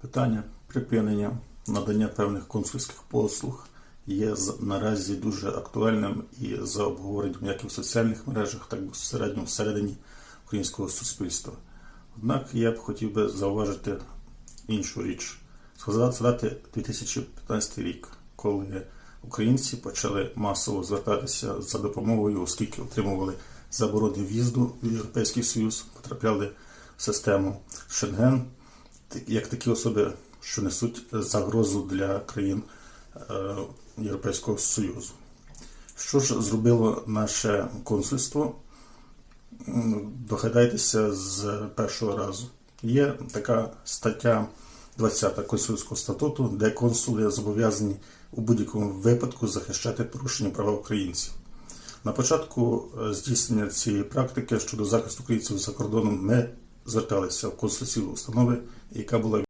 Питання припинення надання певних консульських послуг є наразі дуже актуальним і за обговоренням як і в соціальних мережах, так і безпосередньо всередині українського суспільства. Однак я б хотів би зауважити іншу річ. Згадати згадати 2015 рік, коли українці почали масово звертатися за допомогою, оскільки отримували заборони в'їзду в Європейський Союз, потрапляли в систему Шенген, як такі особи, що несуть загрозу для країн е, Європейського Союзу. Що ж зробило наше консульство? Догадайтеся з першого разу. Є така стаття 20 Консульського статуту, де консули зобов'язані у будь-якому випадку захищати порушення права українців. На початку е, здійснення цієї практики щодо захисту українців за кордоном ми зверталися в консульські установи, яка була